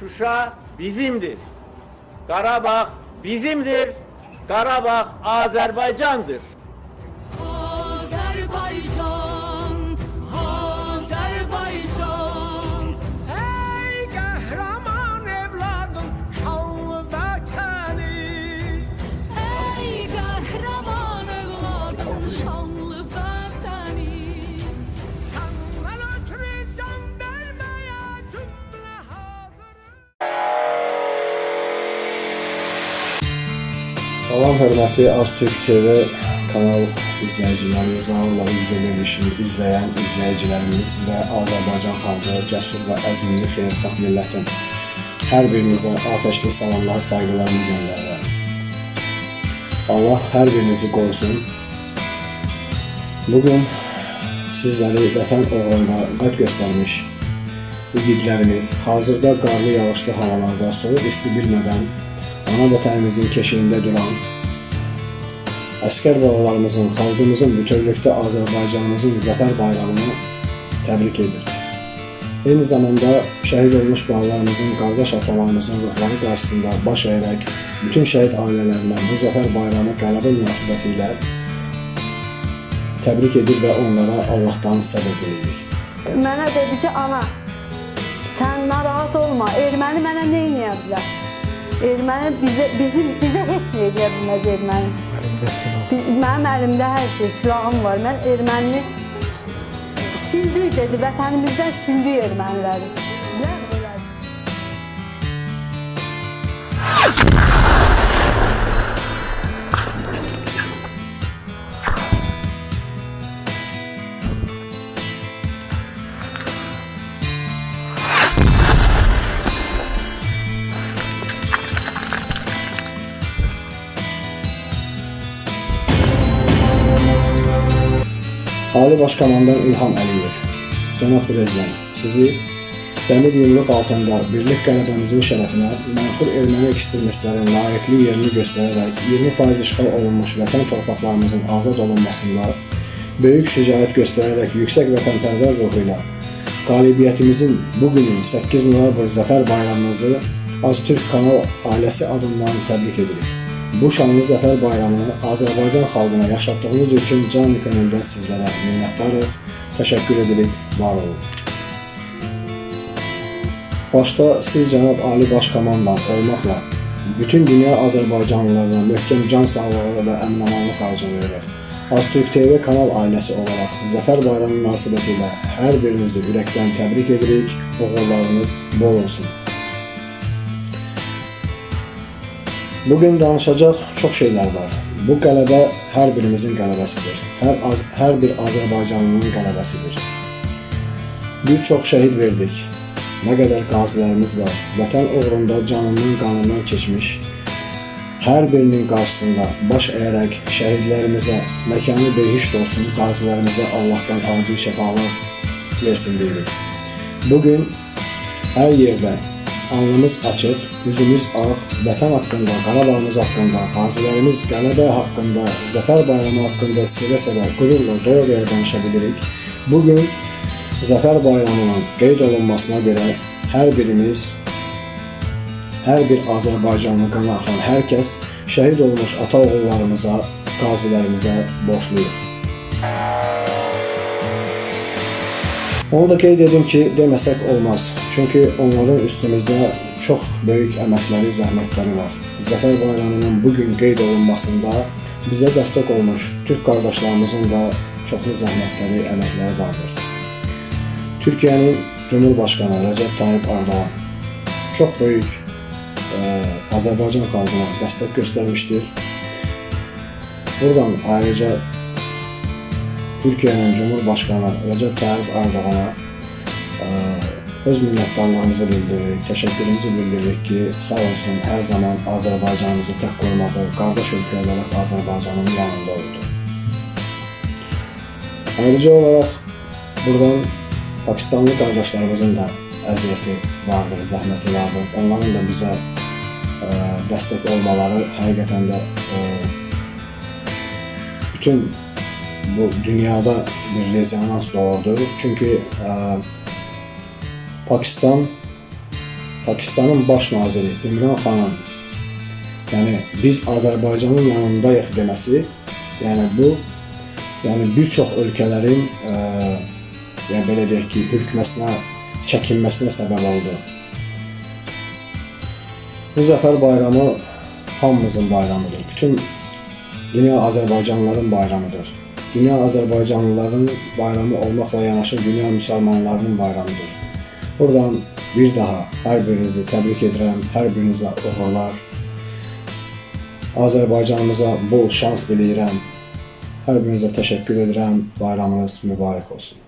Şuşa bizimdir. Karabağ bizimdir. Karabağ Azerbaycan'dır. Salam hörmətli Aztürk TV kanal izləyiciləri, Zaurla üzrə verilişini izləyən izləyicilərimiz və Azərbaycan xalqı, cəsur və əzimli xeyirxah millətin hər birinizə atəşli salamlar, saygılarımı göndərirəm. Allah hər birinizi qorusun. Bugün sizləri vətən uğrunda qəlb göstərmiş igidlərimiz hazırda qarlı yağışlı havalarda soyuq isti bilmədən ana vətənimizin keşiyində duran əskər balalarımızın, xalqımızın bütövlükdə Azərbaycanımızın zəfər bayramını təbrik edir. Eyni zamanda şəhid olmuş balalarımızın, qardaş atalarımızın ruhları qarşısında baş əyərək bütün şəhid ailələrinə bu zəfər bayramı qələbə münasibəti ilə təbrik edir və onlara Allahdan səbir diləyirik. Mənə dedi ki, ana, sən narahat olma, erməni mənə nə edə bilər? Erməni bizə, bizim, bizə heç nə edə bilməz erməni. Mənim əlimdə hər şey, silahım var. Mən ermənini sildik dedi, vətənimizdən sildik erməniləri. Ləğv elədi. Ali Başkomandan İlham Əliyev, Cənab Prezident, sizi dəmir yumruq altında birlik qələbəmizin şərəfinə mənfur erməni ekstremistlərin layiqli yerini göstərərək 20% işğal olunmuş vətən torpaqlarımızın azad olunmasında böyük şücaət göstərərək yüksək vətənpərvər ruhu ilə qalibiyyətimizin bugünün 8 noyabr Zəfər bayramımızı Aztürk kanal ailəsi adından təbrik edirik. Bu şanlı zəfər bayramını Azərbaycan xalqına yaşatdığınız üçün can könüldən sizlərə minnətdarıq, təşəkkür edirik, var olun. Başda siz cənab Ali Baş Komandan olmaqla bütün dünya Azərbaycanlılarına möhkəm can sağlığı və əminamanlıq arzulayırıq. Aztürk TV kanal ailəsi olaraq Zəfər bayramı münasibətilə hər birinizi ürəkdən təbrik edirik. Uğurlarınız bol olsun. Bugün danışacaq çox şeylər var. Bu qələbə hər birimizin qələbəsidir. Hər az, hər bir Azərbaycanlının qələbəsidir. Bir çox şəhid verdik. Nə qədər qazilərimiz var. Vətən uğrunda canından, qanından keçmiş. Hər birinin qarşısında baş əyərək şəhidlərimizə məkanı behişt olsun, qazilərimizə Allahdan acil şəfalar versin deyirik. Bugün hər yerdə alnımız açıq, üzümüz ağ, vətən haqqında, Qarabağımız haqqında, qazilərimiz qələbə haqqında, Zəfər bayramı haqqında sevə-sevə, qürurla, doya-doya danışa bilirik. Bugün Zəfər bayramının qeyd olunmasına görə hər birimiz, hər bir Azərbaycanlı qanı axan hər kəs şəhid olmuş ata oğullarımıza, qazilərimizə borcluyuq. Onu da qeyd edim ki, deməsək olmaz. Çünki onların üstümüzdə çox böyük əməkləri, zəhmətləri var. Zəfər bayramının bu gün qeyd olunmasında bizə dəstək olmuş türk qardaşlarımızın da çoxlu zəhmətləri, əməkləri vardır. Türkiyənin Cumhurbaşqanı Rəcəb Tayyip Erdoğan çox böyük ə, Azərbaycan xalqına dəstək göstərmişdir. Buradan ayrıca Türkiye'nin Cumhurbaşkanı Recep Tayyip Erdoğan'a e, öz minnettarlığımızı bildiririk, teşekkürümüzü bildiririk ki sağ olsun her zaman Azerbaycanımızı tek korumadı, kardeş ülke olarak Azerbaycan'ın yanında oldu. Ayrıca olarak buradan Pakistanlı kardeşlerimizin de əziyyəti vardır, zəhməti vardır. Onların da bizə e, dəstək olmaları həqiqətən də e, bütün bu dünyada bir rezonans doğurdu. Çünkü e, Pakistan Pakistanın baş naziri İmran Xanın yəni biz Azərbaycanın yanındayıq deməsi, yəni bu yəni bir çox ölkələrin ə, yəni belə deyək ki, hürkməsinə, çəkinməsinə səbəb oldu. Bu Zəfər bayramı hamımızın bayramıdır. Bütün dünya Azərbaycanlıların bayramıdır. Dünya Azərbaycanlıların bayramı olmaqla yanaşı dünya müsəlmanlarının bayramıdır. Buradan bir daha hər birinizi təbrik edirəm, hər birinizə uğurlar. Azərbaycanımıza bol şans diləyirəm. Hər birinizə təşəkkür edirəm. Bayramınız mübarək olsun.